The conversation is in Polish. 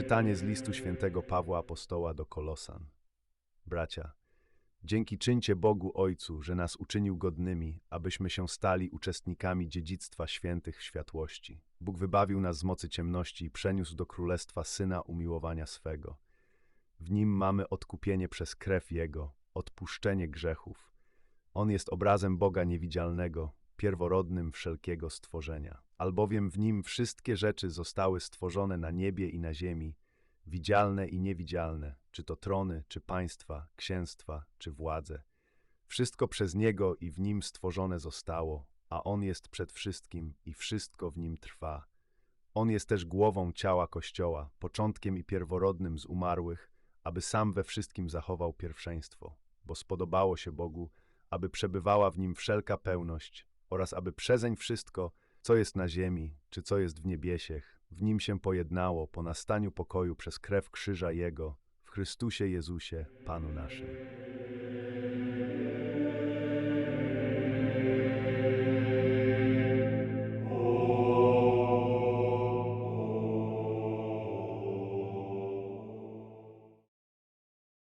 Czytanie z listu świętego Pawła Apostoła do Kolosan. Bracia, dzięki czyńcie Bogu Ojcu, że nas uczynił godnymi, abyśmy się stali uczestnikami dziedzictwa świętych światłości. Bóg wybawił nas z mocy ciemności i przeniósł do królestwa Syna umiłowania swego. W nim mamy odkupienie przez krew Jego, odpuszczenie grzechów. On jest obrazem Boga niewidzialnego, pierworodnym wszelkiego stworzenia. Albowiem w nim wszystkie rzeczy zostały stworzone na niebie i na ziemi, widzialne i niewidzialne, czy to trony, czy państwa, księstwa, czy władze. Wszystko przez Niego i w Nim stworzone zostało, a On jest przed wszystkim i wszystko w Nim trwa. On jest też głową ciała Kościoła, początkiem i pierworodnym z umarłych, aby sam we wszystkim zachował pierwszeństwo, bo spodobało się Bogu, aby przebywała w Nim wszelka pełność oraz aby przezeń wszystko, co jest na ziemi, czy co jest w niebiesiech, w Nim się pojednało po nastaniu pokoju przez krew krzyża Jego, w Chrystusie Jezusie, Panu naszym.